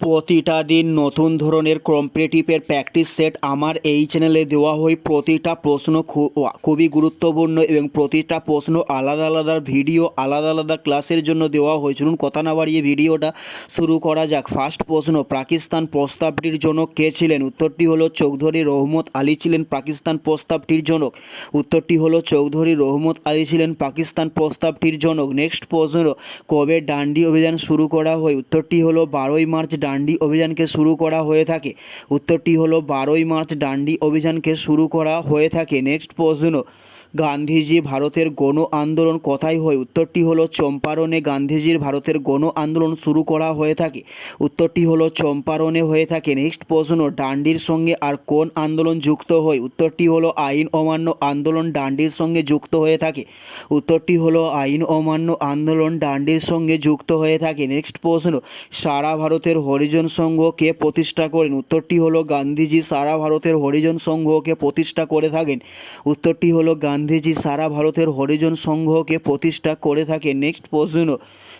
প্রতিটা দিন নতুন ধরনের কম্পিটিটিভের প্র্যাকটিস সেট আমার এই চ্যানেলে দেওয়া হয় প্রতিটা প্রশ্ন খুবই গুরুত্বপূর্ণ এবং প্রতিটা প্রশ্ন আলাদা আলাদা ভিডিও আলাদা আলাদা ক্লাসের জন্য দেওয়া হয় চলুন কথা না বাড়িয়ে ভিডিওটা শুরু করা যাক। ফার্স্ট প্রশ্ন, পাকিস্তান প্রস্তাবটির জনক কে ছিলেন? উত্তরটি হলো চৌধুরী রহমত আলী ছিলেন পাকিস্তান প্রস্তাবটির জনক। উত্তরটি হলো চৌধুরী রহমত আলী ছিলেন পাকিস্তান প্রস্তাবটির জনক। নেক্সট প্রশ্ন, কবে ডান্ডি অভিযান শুরু করা হয় উত্তরটি হলো বারোই মার্চ ডান্ডি অভিযানকে শুরু করা হয়ে থাকে। উত্তরটি হলো, বারোই মার্চ ডান্ডি অভিযানকে শুরু করা হয়ে থাকে। নেক্সট প্রশ্ন গান্ধীজি ভারতের গণ আন্দোলন কোথায় হয়। উত্তরটি হলো, চম্পারণে গান্ধীজির ভারতের গণ আন্দোলন শুরু করা হয়ে থাকে। উত্তরটি হলো, চম্পারণে হয়ে থাকে। নেক্সট প্রশ্ন, ডান্ডির সঙ্গে আর কোন আন্দোলন যুক্ত হয়? উত্তরটি হলো, আইন অমান্য আন্দোলন ডান্ডির সঙ্গে যুক্ত হয়ে থাকে। উত্তরটি হলো, আইন অমান্য আন্দোলন ডান্ডির সঙ্গে যুক্ত হয়ে থাকে। নেক্সট প্রশ্ন, সারা ভারতের হরিজন সংঘ কে প্রতিষ্ঠা করেন? উত্তরটি হলো, গান্ধীজি সারা ভারতের হরিজন সংঘকে প্রতিষ্ঠা করে থাকেন। উত্তরটি হলো গান্ধীজি সারা ভারতের হরিজন সংঘকে প্রতিষ্ঠা করে থাকে। নেক্সট প্রশ্ন।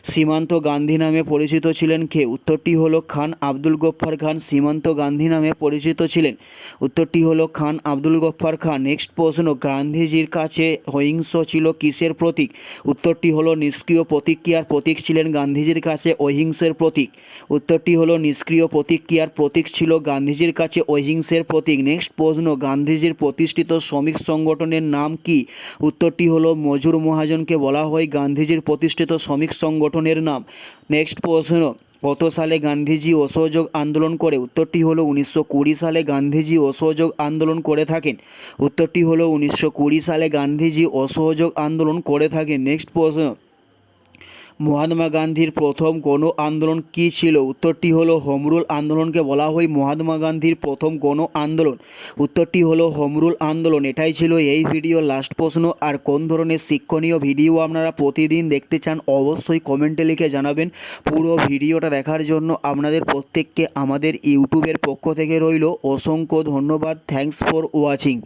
সীমান্ত গান্ধী নামে পরিচিত ছিলেন কে? উত্তরটি হলো খান আব্দুল গফ্ফার খান। সীমান্ত গান্ধী নামে পরিচিত ছিলেন। উত্তরটি হলো খান আব্দুল গফ্ফার খান। নেক্সট প্রশ্ন। গান্ধীজির কাছে অহিংস ছিল কিসের প্রতীক? উত্তরটি হলো নিষ্ক্রিয় প্রতিক্রিয়ার প্রতীক ছিলেন গান্ধীজির কাছে অহিংসের প্রতীক। উত্তরটি হলো নিষ্ক্রিয় প্রতিক্রিয়ার প্রতীক ছিল গান্ধীজির কাছে অহিংসের প্রতীক। নেক্সট প্রশ্ন। গান্ধীজির প্রতিষ্ঠিত শ্রমিক সংগঠনের নাম কি? উত্তরটি হলো, মজুর মহাজনকে বলা হয় গান্ধীজির প্রতিষ্ঠিত শ্রমিক সংগঠনের নাম। নেক্সট প্রশ্ন, কত সালে গান্ধীজি অসহযোগ আন্দোলন করে? উত্তরটি হলো, উনিশশো কুড়ি সালে গান্ধীজি অসহযোগ আন্দোলন করে থাকেন। উত্তরটি হলো, উনিশশো কুড়ি সালে গান্ধীজি অসহযোগ আন্দোলন করে থাকেন। নেক্সট প্রশ্ন মহাত্মা গান্ধীর প্রথম গণ আন্দোলন কী ছিল? উত্তরটি হলো হোমরুল আন্দোলনকে বলা হয় মহাত্মা গান্ধীর প্রথম গণ আন্দোলন। উত্তরটি হলো হোমরুল আন্দোলন। এটাই ছিল এই ভিডিও লাস্ট প্রশ্ন। আর কোন ধরনের শিক্ষণীয় ভিডিও আপনারা প্রতিদিন দেখতে চান, অবশ্যই কমেন্টে লিখে জানাবেন। পুরো ভিডিওটা দেখার জন্য আপনাদের প্রত্যেককে আমাদের ইউটিউবের পক্ষ থেকে রইল। অসংখ্য ধন্যবাদ। Thanks for watching